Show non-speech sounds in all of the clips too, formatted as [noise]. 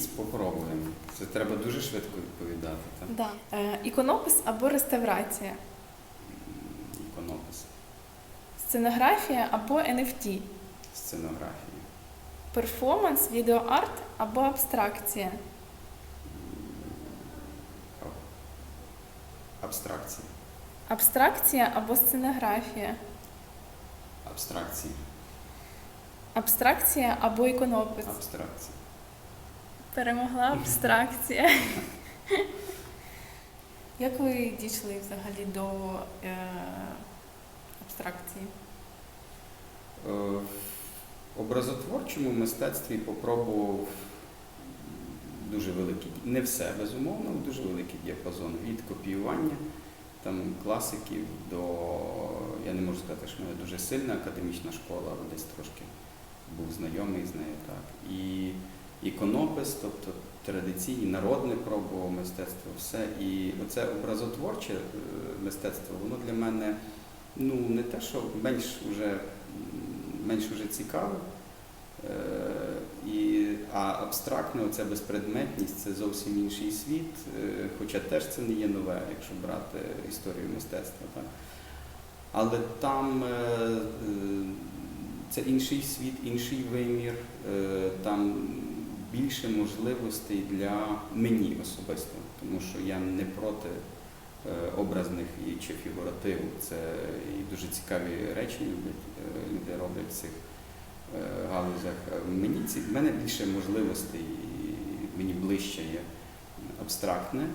Спробуємо. Це треба дуже швидко відповідати. Так? Да. Е, іконопис або реставрація, Іконопис, сценографія або NFT, сценографія, перформанс, відеоарт або абстракція, абстракція, абстракція або сценографія, абстракція, абстракція або іконопис. абстракція. Перемогла абстракція. [laughs] Як ви дійшли взагалі до е, абстракції? Е, В образотворчому мистецтві попробував дуже великий, не все безумовно, але дуже великий діапазон від копіювання там, класиків до, я не можу сказати, що в мене дуже сильна академічна школа, але десь трошки був знайомий з нею. Так. І іконопис, тобто традиційне, народне пробував мистецтво, все. І оце образотворче е, мистецтво, воно для мене ну, не те, що менш уже, менш уже цікаве. Е, і, а абстрактне, оця безпредметність це зовсім інший світ, е, хоча теж це не є нове, якщо брати історію мистецтва. Так? Але там це інший світ, інший вимір, там більше можливостей для мені особисто, тому що я не проти е, образних і чи фігуративу. Це і дуже цікаві речі люблять, е, люди роблять в цих е, галузях. Мені ці в мене більше можливостей, мені ближче є абстрактне,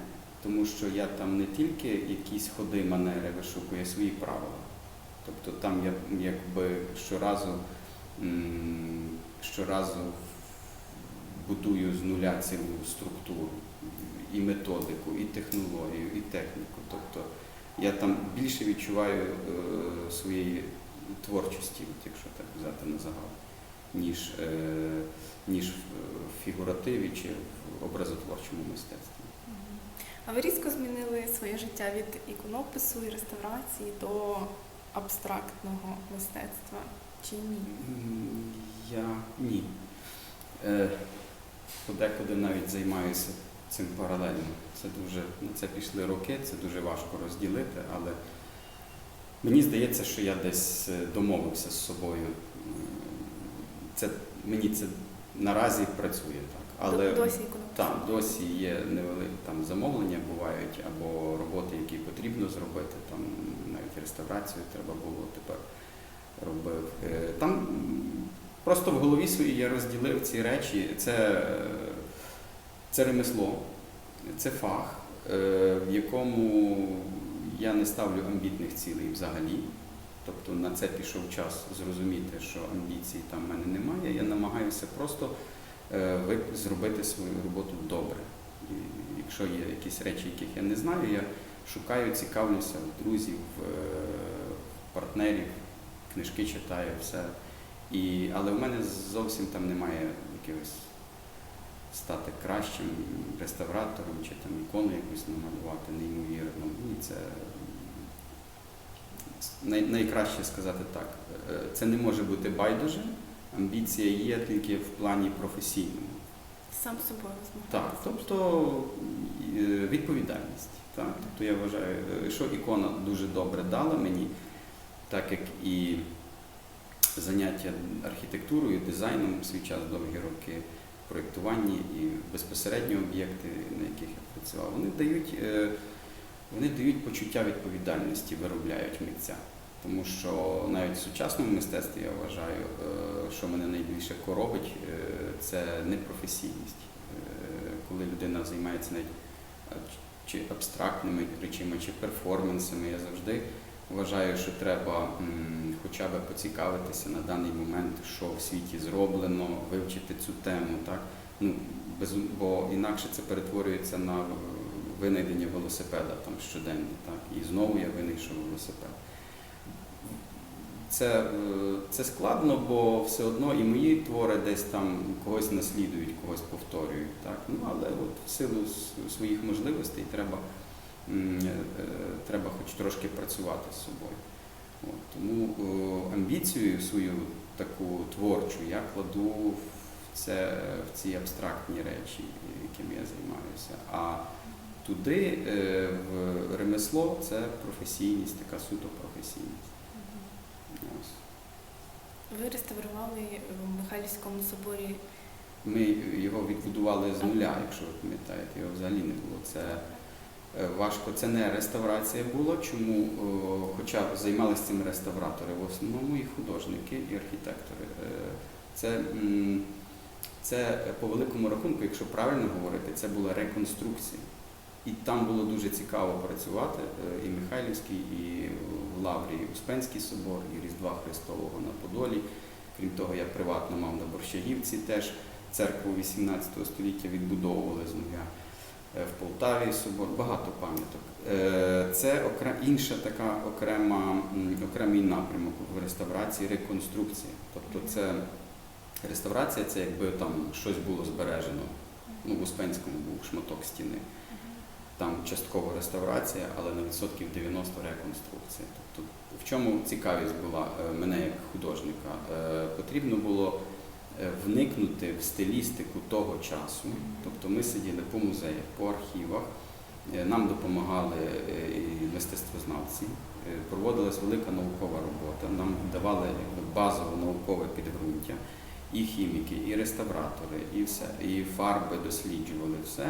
тому що я там не тільки якісь ходи, манери вишукую, а свої правила. Тобто там я якби щоразу, щоразу будую з нуля цілу структуру, і методику, і технологію, і техніку. Тобто я там більше відчуваю е, своєї творчості, якщо так взяти на загал, ніж, е, ніж в фігуративі чи в образотворчому мистецтві. А ви різко змінили своє життя від іконопису і реставрації до абстрактного мистецтва чи ні? Я ні. Е, Подекуди навіть займаюся цим паралельно. Це дуже, на це пішли роки, це дуже важко розділити, але мені здається, що я десь е, домовився з собою. Це, мені це наразі працює так. Але Досі так, досі є невеликі там замовлення бувають, або роботи, які потрібно зробити. Там навіть реставрацію треба було тепер робив. Е, Там просто в голові своїй я розділив ці речі. Це, е, це ремесло, це фах, е, в якому я не ставлю амбітних цілей взагалі. Тобто на це пішов час зрозуміти, що амбіцій там в мене немає. Я намагаюся просто е, зробити свою роботу добре. І якщо є якісь речі, яких я не знаю, я шукаю, цікавлюся друзів, партнерів, книжки читаю, все. І, але в мене зовсім там немає якогось стати кращим реставратором чи там ікону якусь намалювати неймовірно. Ні, це най, найкраще сказати так. е, Це не може бути байдуже. Амбіція є тільки в плані професійному. Сам собою Так, тобто е, відповідальність. Так? Тобто я вважаю, е, що ікона дуже добре дала мені, так як і заняття архітектурою, дизайном свій час довгі роки, в проєктуванні і безпосередньо об'єкти, на яких я працював, вони дають, е, вони дають почуття відповідальності, виробляють митця. Тому що навіть в сучасному мистецтві я вважаю, е, що мене найбільше коробить, е, це непрофесійність. Коли людина займається навіть чи абстрактними речами, чи перформансами, я завжди вважаю, що треба хоча б поцікавитися на даний момент, що в світі зроблено, вивчити цю тему. Так? Ну, без, бо інакше це перетворюється на е, винайдення велосипеда там, щоденно. Так? І знову я винайшов велосипед. Це, е, це складно, бо все одно і мої твори десь там когось наслідують, когось повторюють. Так? Ну, але от в силу своїх можливостей треба, треба хоч трошки працювати з собою. От, тому е, амбіцію свою таку творчу я кладу в це в ці абстрактні речі, якими я займаюся. А туди, е, в ремесло, це професійність, така суто професійність. Ось. Ви реставрували в Михайлівському соборі Ми його відбудували з нуля, якщо ви пам'ятаєте, його взагалі не було. Це е, важко. Це не реставрація була. Чому? О, Хоча займалися цим реставратори, в основному і художники, і архітектори. Е, Це, це по великому рахунку, якщо правильно говорити, це була реконструкція. І там було дуже цікаво працювати. Е, І Михайлівський, і в Лаврі, і Успенський собор, і Різдва Христового на Подолі. Крім того, я приватно мав на Борщагівці теж церкву 18 століття відбудовували з нуля. Е, В Полтаві собор, багато пам'яток. Е, Це окре- інша така окрема, окремий напрямок в реставрації, реконструкція. Тобто це реставрація це якби там щось було збережено. Ну, в Успенському був шматок стіни. Там часткова реставрація, але на відсотків 90 реконструкція. Тобто, в чому цікавість була е, мене як художника? Потрібно було вникнути в стилістику того часу. Тобто ми сиділи по музеях, по архівах, е, нам допомагали е, мистецтвознавці, е, проводилась велика наукова робота, нам давали базове наукове підґрунтя, і хіміки, і реставратори, і все, і фарби досліджували все.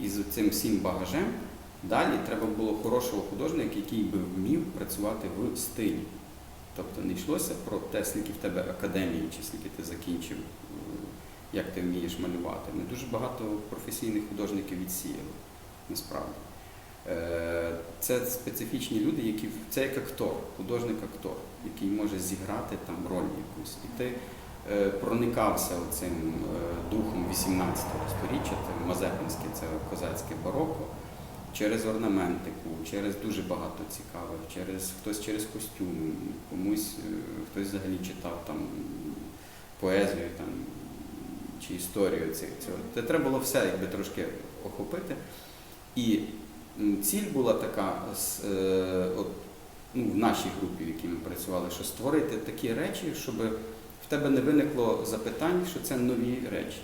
І з цим всім багажем далі треба було хорошого художника, який би вмів працювати в стилі. Тобто не йшлося про те, скільки в тебе академії, чи скільки ти закінчив, е, як ти вмієш малювати. Ми дуже багато професійних художників відсіяли, насправді. Е, Це специфічні люди, які це як актор, художник-актор, який може зіграти там роль якусь. І ти е, проникався цим духом 18 століття, це Мазепинське, це козацьке бароко, через орнаментику, через дуже багато цікавих, через хтось через костюм, комусь е, хтось взагалі читав там поезію там, чи історію цих цього. Це треба було все якби трошки охопити. І ціль була така е, от, ну, в нашій групі, в якій ми працювали, що створити такі речі, щоб в тебе не виникло запитань, що це нові речі.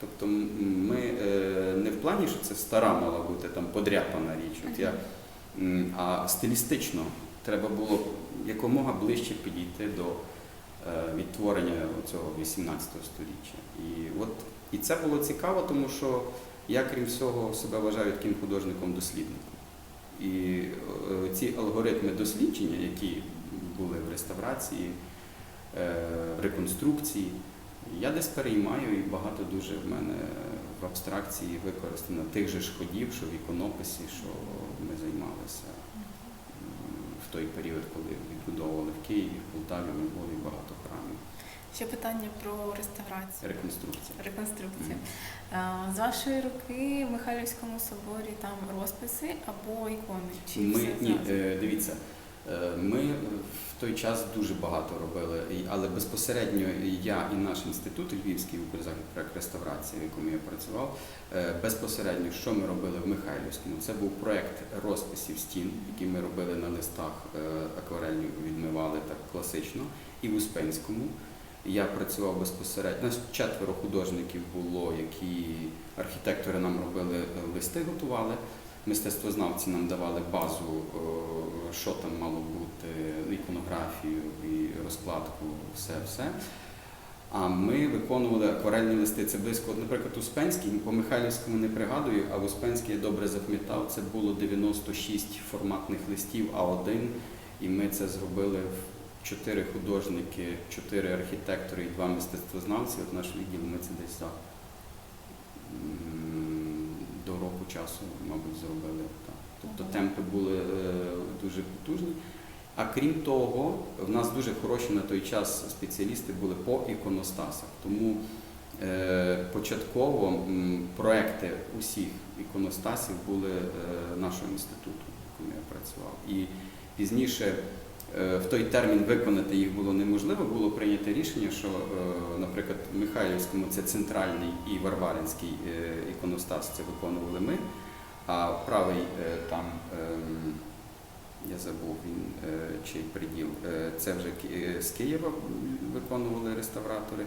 Тобто ми е, не в плані, що це стара мала бути там подряпана річ, от я, а стилістично треба було якомога ближче підійти до е, відтворення цього 18 століття. І, от, і це було цікаво, тому що я, крім всього, себе вважаю таким художником-дослідником. І е, ці алгоритми дослідження, які були в реставрації, в реконструкції, я десь переймаю і багато дуже в мене в абстракції використано тих же ж ходів, що в іконописі, що ми займалися в той період, коли відбудовували в Києві, в Полтаві, ми були багато храмів. ще питання про реставрацію, Реконструкція. реконструкцію. Е, З вашої руки в Михайлівському соборі там розписи або ікони? Чи Ми, ні, е, дивіться, ми в той час дуже багато робили, але безпосередньо я і наш інститут Львівський Укрзахідпроект реставрації, в якому я працював, е, безпосередньо що ми робили в Михайлівському? Це був проект розписів стін, який ми робили на листах е, акварельні, відмивали так класично, і в Успенському. Я працював безпосередньо. Нас четверо художників було, які архітектори нам робили е, листи, готували. Мистецтвознавці нам давали базу, е, що там мало бути, іконографію і розкладку, все-все. А ми виконували акварельні листи. Це близько, наприклад, Успенський, по Михайлівському не пригадую, а в Успенський я добре запам'ятав, це було 96 форматних листів А1, і ми це зробили в чотири художники, чотири архітектори і два мистецтвознавці. От наш відділ ми це десь за часу, мабуть, зробили. Так. Тобто темпи були е, дуже потужні. А крім того, в нас дуже хороші на той час спеціалісти були по іконостасах. Тому е, початково проекти усіх іконостасів були е, нашого інституту, в якому я працював. І пізніше в той термін виконати їх було неможливо, було прийнято рішення, що, е, наприклад, в Михайлівському це центральний і Варваринський е, іконостас це виконували ми, а правий е, там. ем, я забув він е, чий приділ. Е, Це вже е, з Києва виконували реставратори.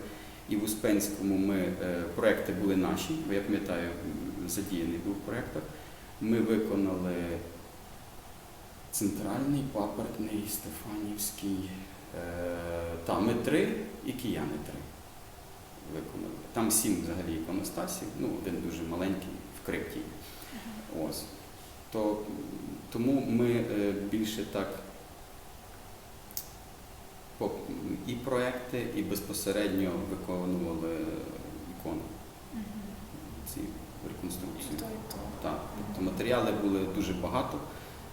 І в Успенському ми е, проекти були наші, я пам'ятаю, задіяний був в проектах. Ми виконали центральний, папертний, Стефанівський. Е, та, ми три і кияни три виконали. Там сім взагалі іконостасів, ну один дуже маленький в крипті. Ось. То, тому ми е, більше так і проекти, і безпосередньо виконували ікони ці реконструкції. Так, тобто матеріали були дуже багато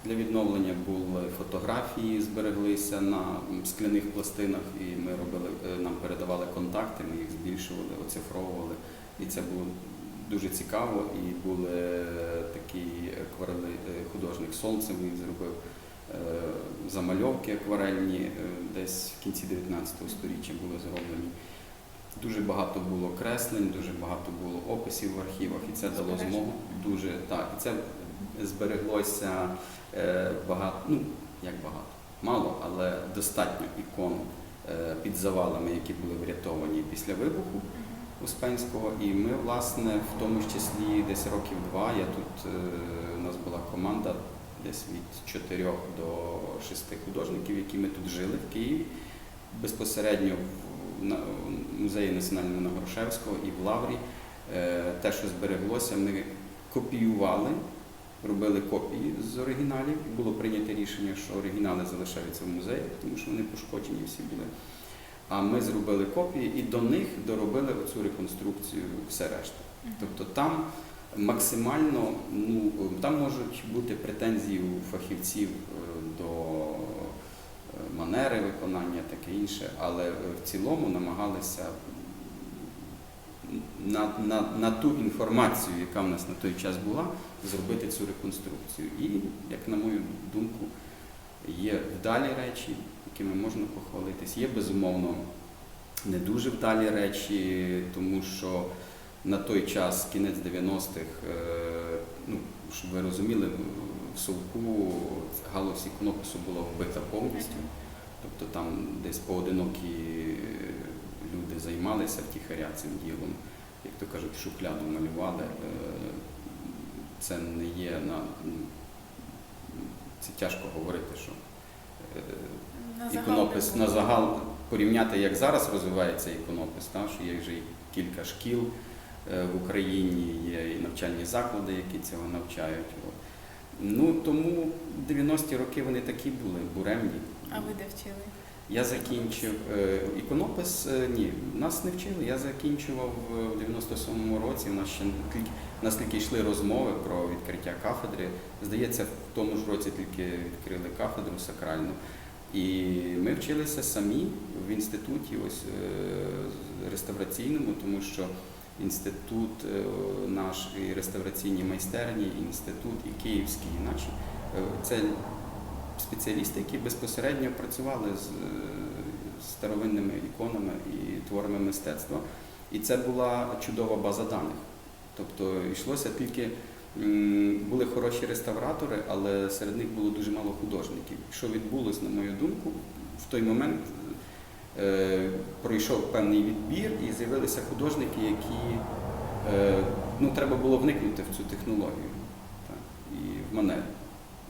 для відновлення. Були фотографії, збереглися на скляних пластинах, і ми робили, е, нам передавали контакти, ми їх збільшували, оцифровували. І це було дуже цікаво. І були е, такі акварели, е, художник Сонцем він зробив замальовки акварельні, десь в кінці 19 століття були зроблені. Дуже багато було креслень, дуже багато було описів в архівах, і це дало змогу дуже так. І це збереглося е, багато, ну як багато, мало, але достатньо ікон е, під завалами, які були врятовані після вибуху Успенського. І ми, власне, в тому ж числі десь років два. Я тут е, у нас була команда десь від чотирьох до шести художників, які ми тут жили в Києві безпосередньо в музеї національного на Грушевського і в Лаврі. Те, що збереглося, ми копіювали, робили копії з оригіналів. Було прийнято рішення, що оригінали залишаються в музеї, тому що вони пошкоджені всі були. А ми зробили копії і до них доробили оцю реконструкцію все решта. Тобто там максимально, ну там можуть бути претензії у фахівців е, до е, манери виконання, таке інше, але е, в цілому намагалися на, на, на ту інформацію, яка в нас на той час була, зробити цю реконструкцію. І, як на мою думку, є вдалі речі, якими можна похвалитись. Є безумовно не дуже вдалі речі, тому що на той час, кінець 90-х, е, ну, щоб ви розуміли, в Совку галузь іконопису була вбита повністю. Тобто там десь поодинокі займалися втіхаря цим ділом, як то кажуть, шухляду малювали. Е, Це не є на це тяжко говорити, що е, На іконопис на загал порівняти, як зараз розвивається іконопис, та, що є вже кілька шкіл е, в Україні, є і навчальні заклади, які цього навчають. Ну тому 90-ті роки вони такі були, буремні. А ви де вчили? Я закінчив е, іконопис. е, Ні, нас не вчили. Я закінчував е, в 97-му році. У нас ще наскільки йшли розмови про відкриття кафедри. Здається, в тому ж році тільки відкрили кафедру сакральну. І ми вчилися самі в інституті, ось реставраційному, тому що інститут наш і реставраційні майстерні, і інститут, і київський, і наші е, це спеціалісти, які безпосередньо працювали з е, старовинними іконами і творами мистецтва. І це була чудова база даних. Тобто йшлося тільки, були хороші реставратори, але серед них було дуже мало художників. Що відбулось, на мою думку, в той момент е, пройшов певний відбір і з'явилися художники, які е, ну, треба було вникнути в цю технологію так, і в манеру.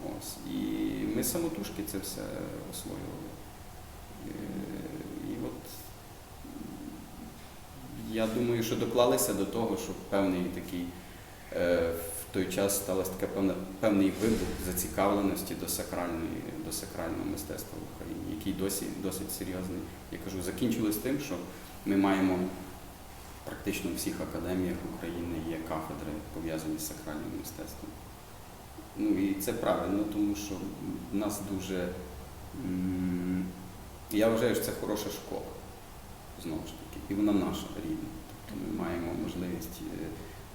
Ось. І ми самотужки це все освоювали. Е, І от я думаю, що доклалися до того, що певний такий е, в той час сталося таке певне, певний вибух зацікавленості до сакральної, до сакрального мистецтва в Україні, який досі досить серйозний. Я кажу, закінчилось тим, що ми маємо практично у всіх академіях України є кафедри, пов'язані з сакральним мистецтвом. Ну і це правильно, тому що в нас дуже. Я вважаю, що це хороша школа, знову ж таки, і вона наша рідна. Тобто ми маємо можливість е,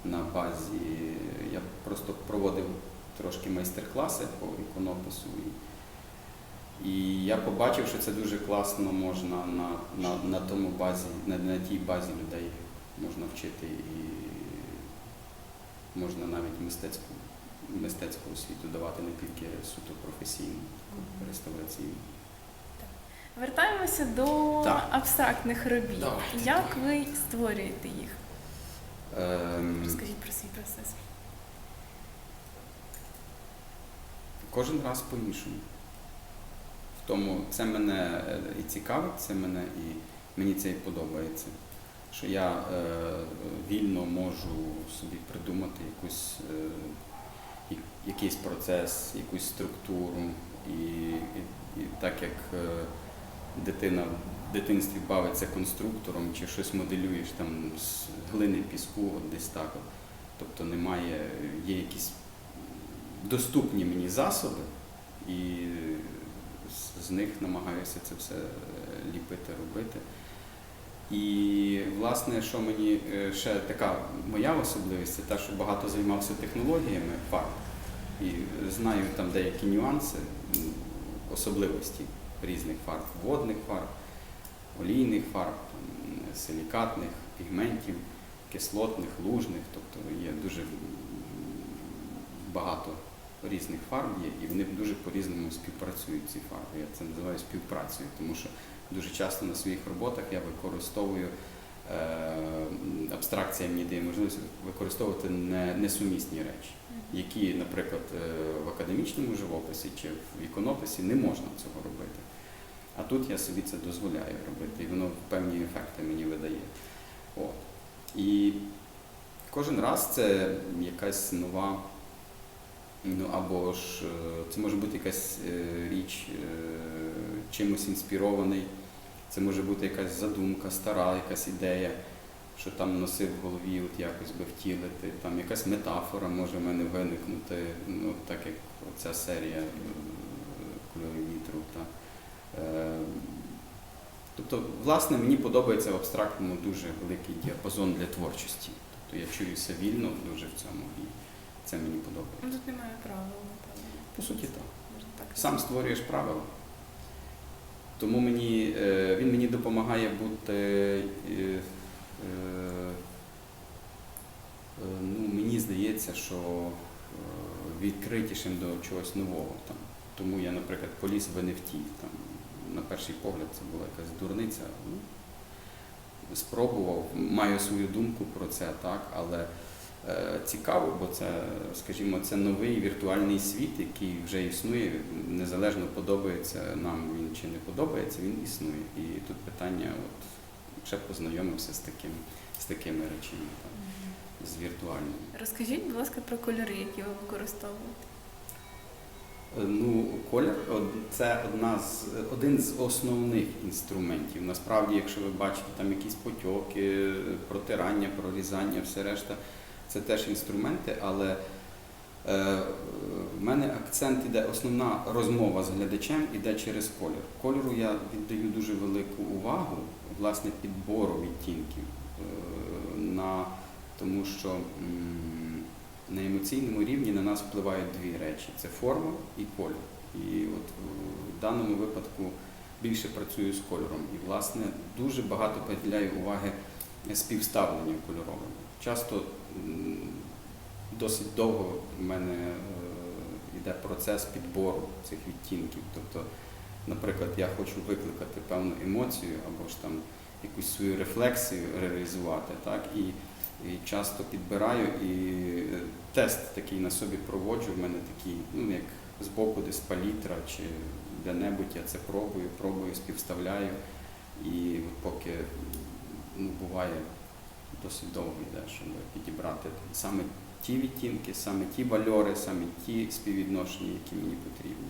на базі. Я просто проводив трошки майстер-класи по іконопису. І, я побачив, що це дуже класно можна на, на, на тому базі, на, на тій базі людей можна вчити і можна навіть мистецьку, мистецьку освіту давати не тільки суто професійну, таку реставраційну. Вертаємося до Так. абстрактних робіт. Давайте, Як ви створюєте їх? Ем, Розкажіть про свій процес. Кожен раз по-іншому. В тому це мене е, і цікавить, це мене і мені це і подобається. Що я е, вільно можу собі придумати якусь, е, якийсь процес, якусь структуру. І, і, і так як е, дитина в дитинстві бавиться конструктором чи щось моделюєш там з глини піску, от десь так. Тобто немає, є якісь доступні мені засоби, і з- них намагаюся це все е, ліпити, робити. І, власне, що мені е, ще така моя особливість, це те, що багато займався технологіями фарб. І знаю там деякі нюанси, особливості різних фарб, водних фарб, олійних фарб, силікатних, пігментів, кислотних, лужних. Тобто є дуже багато різних фарб є, і вони дуже по-різному співпрацюють ці фарби. Я це називаю співпрацею, тому що дуже часто на своїх роботах я використовую абстракція мені дає можливість використовувати не, несумісні речі, які, наприклад, е, в академічному живописі чи в іконописі не можна цього робити. А тут я собі це дозволяю робити, і воно певні ефекти мені видає. От. І кожен раз це якась нова, ну або ж е, це може бути якась е, річ, е, чимось інспірований, це може бути якась задумка, стара якась ідея, що там носив в голові, от якось би втілити, там якась метафора може в мене виникнути, ну, так як ця серія е, кольори вітру. Та. Е, Тобто, власне, мені подобається в абстрактному дуже великий діапазон для творчості. Тобто я чуюся вільно дуже в цьому і це мені подобається. Ну, Тут немає правил, напевно. По суті, так. Можна так Сам створюєш правила. Тому мені, е, він мені допомагає бути е, е, ну, мені здається, що відкритішим до чогось нового. Там. Тому я, наприклад, поліз в NFT. Там, на перший погляд це була якась дурниця. Ну, спробував, маю свою думку про це, так, але цікаво, бо це, скажімо, це новий віртуальний світ, який вже існує, незалежно подобається нам він чи не подобається, він існує. І тут питання, от, ще познайомився з, таким, з такими речами, так, з віртуальними. Розкажіть, будь ласка, про кольори, які ви використовуєте. Е, Ну, колір це одна з один з основних інструментів. Насправді, якщо ви бачите там якісь потьоки, протирання, прорізання, все решта, це теж інструменти, але е, в мене акцент іде, основна розмова з глядачем іде через колір. Кольору я віддаю дуже велику увагу, власне, підбору відтінків, е, на, тому що на емоційному рівні на нас впливають дві речі: це форма і колір. І от в даному випадку більше працюю з кольором. І, власне, дуже багато приділяю уваги співставленню кольоровому. Часто досить довго в мене е, йде процес підбору цих відтінків. Тобто, наприклад, я хочу викликати певну емоцію або ж там якусь свою рефлексію реалізувати, так? І, і часто підбираю і е, тест такий на собі проводжу. В мене такий, ну як збоку десь палітра чи де-небудь я це пробую, пробую, співставляю. І поки ну, буває досить довго йде, щоб підібрати саме ті відтінки, саме ті вальори, саме ті співвідношення, які мені потрібні.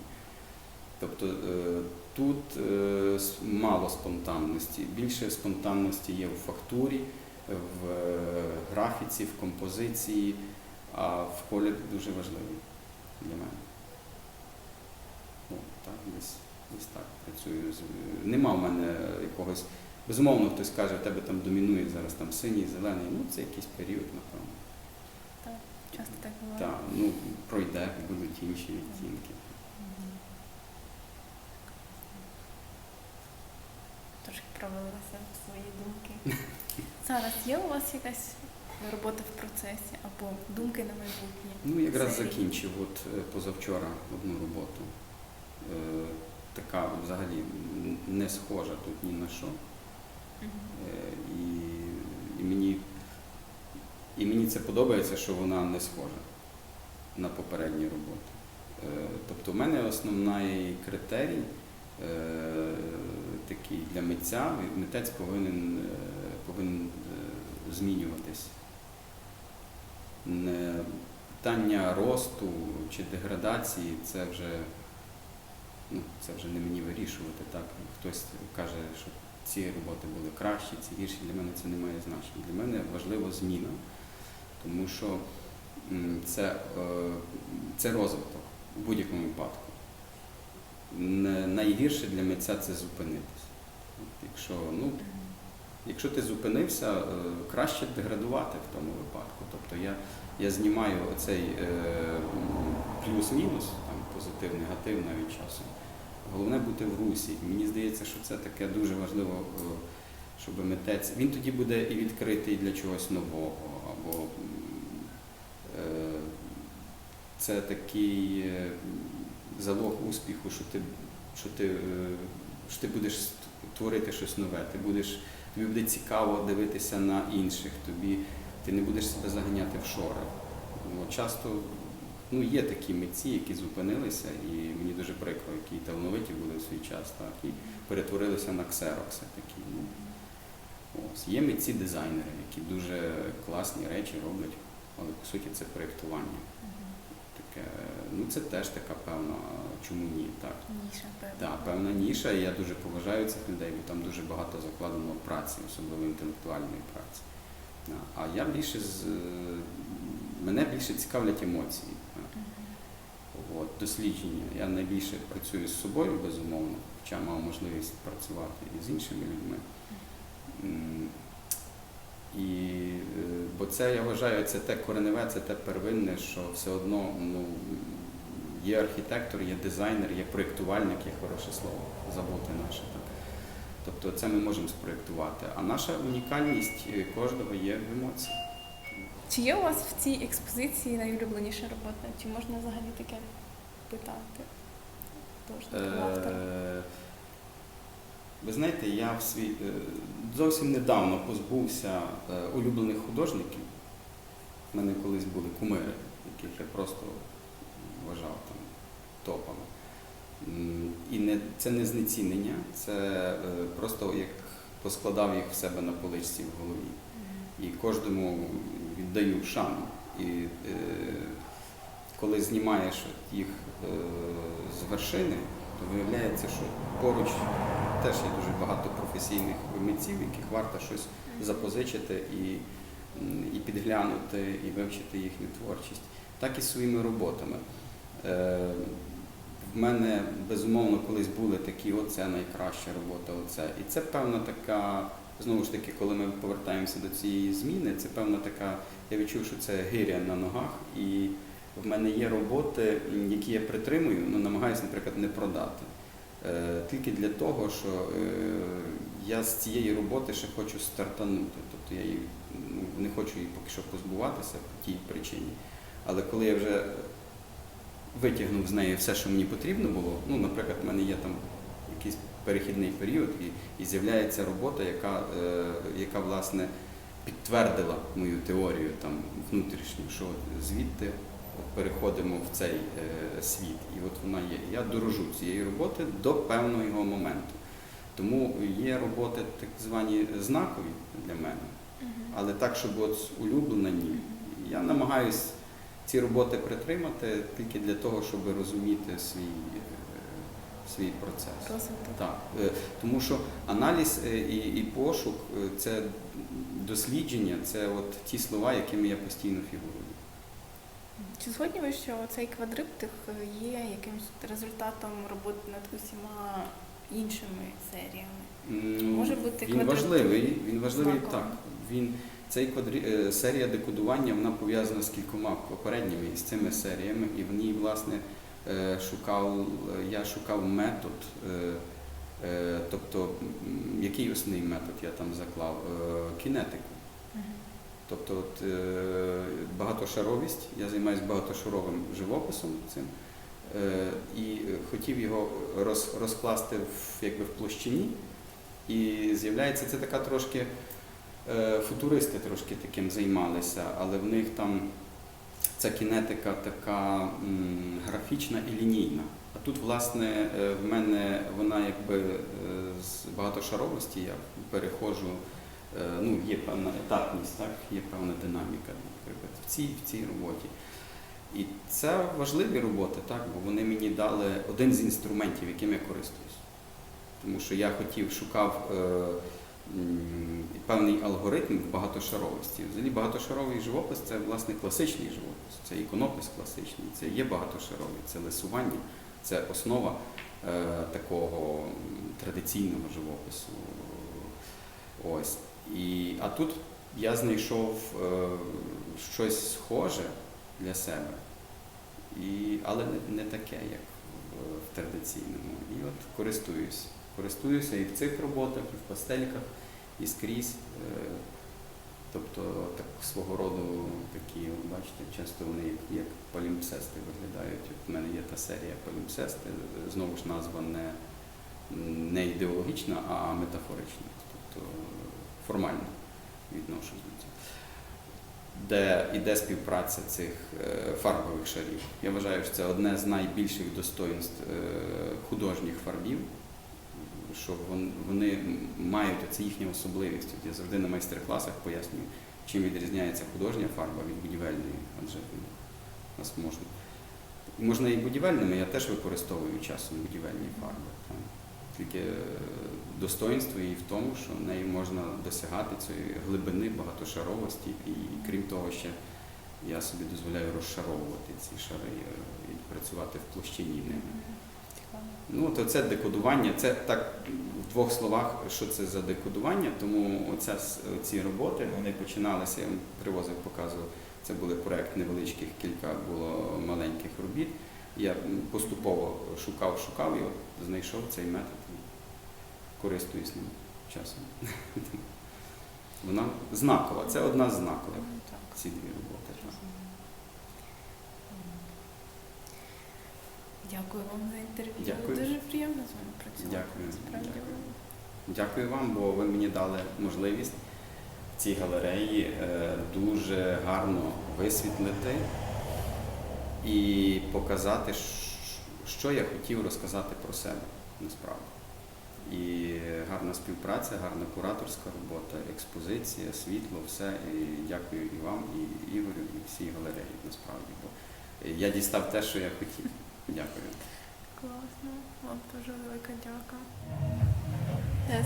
Тобто е, тут е, мало спонтанності. Більше спонтанності є в фактурі, в е, графіці, в композиції, а в колір дуже важливий для мене. О, так, десь, десь так працюю. Нема в мене якогось. Безумовно, хтось каже, в тебе там домінує зараз там синій, зелений. Ну, це якийсь період, напевно. Так, Часто так буває. Так, ну пройде, будуть інші відтінки. Трошки провалилася в свої думки. [laughs] Зараз є у вас якась робота в процесі або думки на майбутнє? Ну, якраз Серії. закінчив от е, позавчора одну роботу. Е, така взагалі не схожа тут ні на що. Е, І, і, мені, і мені це подобається, що вона не схожа на попередні роботи. Е, Тобто в мене основний критерій е, такий для митця, митець повинен, повинен змінюватись. Не питання росту чи деградації це вже, ну, це вже не мені вирішувати. Так? Хтось каже, що ці роботи були кращі, ці гірші. Для мене це не має значення. Для мене важлива зміна, тому що це, е, це розвиток у будь-якому випадку. Найгірше для митця це зупинитися. Якщо, ну, якщо ти зупинився, е, краще деградувати в тому випадку. Тобто я, я знімаю оцей е, плюс-мінус, там, позитив, негатив навіть часом. Головне бути в русі. Мені здається, що це таке дуже важливо, е, щоб митець. Він тоді буде і відкритий для чогось нового, або е, це такий е, залог успіху, що ти, що ти, що ти будеш творити щось нове, ти будеш, тобі буде цікаво дивитися на інших, тобі, ти не будеш себе заганяти в шори. Часто ну, є такі митці, які зупинилися, і мені дуже прикро, які талановиті були в свій час, так, і перетворилися на ксерокси такі. Ну, ось. Є митці-дизайнери, які дуже класні речі роблять, але по суті це проєктування. Таке, ну це теж така певна, чому ні, так. Ніша, певно. Так, певна ніша, і я дуже поважаю цих людей, бо там дуже багато закладено праці, особливо інтелектуальної праці. А я більше з мене більше цікавлять емоції. Дослідження. Я найбільше працюю з собою, безумовно, хоча мав можливість працювати і з іншими людьми. І, е, бо це, я вважаю, це те кореневе, це те первинне, що все одно ну, є архітектор, є дизайнер, є проєктувальник, є хороше слово, забути наше. Так. Тобто це ми можемо спроєктувати. А наша унікальність е, кожного є в емоції. Чи є у вас в цій експозиції найулюбленіша робота? Чи можна взагалі таке питати? Е, Ви знаєте, я в свій е, зовсім недавно позбувся е, улюблених художників. У мене колись були кумири, яких я просто вважав там топами. І не, це не знецінення, це просто як поскладав їх в себе на поличці в голові. І кожному віддаю шану. І е, коли знімаєш їх з вершини, то виявляється, що поруч теж є дуже багато професійних митців, яких варто щось запозичити і, і підглянути, і вивчити їхню творчість, так і своїми роботами. Е, в мене безумовно колись були такі, оце найкраща робота, оце. І це певна така, знову ж таки, коли ми повертаємося до цієї зміни, це певна така, я відчув, що це гиря на ногах. І в мене є роботи, які я притримую, ну намагаюся, наприклад, не продати. Е, Тільки для того, що е, я з цієї роботи ще хочу стартанути. Тобто я її ну, не хочу її поки що позбуватися по тій причині. Але коли я вже витягнув з неї все, що мені потрібно було, ну, наприклад, в мене є там якийсь перехідний період, і, і з'являється робота, яка, е, яка власне підтвердила мою теорію там, внутрішню, що звідти переходимо в цей е, світ. І от вона є. Я дорожу цієї роботи до певного його моменту. Тому є роботи так звані знакові для мене, але так, щоб от улюблена, ні. Я намагаюсь ці роботи притримати тільки для того, щоб розуміти свій, е, свій процес. Розвиток. Так, е, тому що аналіз і, і пошук це дослідження, це от ті слова, якими я постійно фігурую. Чи згодні ви, що цей квадриптих є якимось результатом роботи над усіма іншими серіями? Може бути він важливий, він важливий знаковим? так. Він цей квадрі е, серія декодування вона пов'язана з кількома попередніми із цими серіями, і в ній власне е, шукав е, я шукав метод. е, е, Тобто, який основний метод я там заклав? Е, Кінетику. Тобто от, е, багатошаровість, я займаюся багатошаровим живописом цим. е, і хотів його роз, розкласти в, якби, в площині. І з'являється це така трошки е, футуристи трошки таким займалися, але в них там ця кінетика така графічна і лінійна. А тут, власне, в мене вона якби з багатошаровості я переходжу. Е, Ну, є певна етапність, так? є певна динаміка, наприклад, в цій, в цій роботі. І це важливі роботи, так? бо вони мені дали один з інструментів, яким я користуюсь. Тому що я хотів, шукав е, певний алгоритм в багатошаровості. Взагалі багатошаровий живопис це власне класичний живопис, це іконопис класичний, це є багатошаровий, це лисування, це основа е, такого традиційного живопису. Ось. І, а тут я знайшов е, щось схоже для себе, і, але не, не таке, як в, в традиційному. І от користуюсь. Користуюся і в цих роботах, і в пастельках, і скрізь. Е, Тобто так, свого роду такі, бачите, часто вони як, як палімпсести виглядають. От в мене є та серія палімпсести, знову ж назва не, не ідеологічна, а метафорична, тобто формально цього. Де іде співпраця цих е, фарбових шарів. Я вважаю, що це одне з найбільших достоїнств е, художніх фарбів, що вони мають оце їхню особливість. Я завжди на майстер-класах пояснюю, чим відрізняється художня фарба від будівельної, адже нас можна. Можна і будівельними, я теж використовую часом будівельні фарби. Тільки е, її в тому, що нею можна досягати цієї глибини, багатошаровості, і крім того, ще я собі дозволяю розшаровувати ці шари е, і працювати в площині ними. Ну, то це декодування. Це так в двох словах, що це за декодування. Тому оця, ці роботи вони починалися, я вам привозив, показував. Це були проект невеличких, кілька було маленьких робіт. Я поступово шукав, шукав і от знайшов цей метод користуюсь ним часом. [laughs] Вона знакова, це одна з знакових, ці дві роботи. так. Дякую вам за інтерв'ю. Дякую. Дуже приємно з вами працювати. Дякую. Насправді. Дякую. Дякую вам, бо ви мені дали можливість в цій галереї е, дуже гарно висвітлити і показати, що я хотів розказати про себе насправді. І гарна співпраця, гарна кураторська робота, експозиція, світло, все. І дякую і вам, і Ігорю, і всій галереї насправді. Бо я дістав те, що я хотів. Дякую. Класно. Вам дуже велика дяка. Я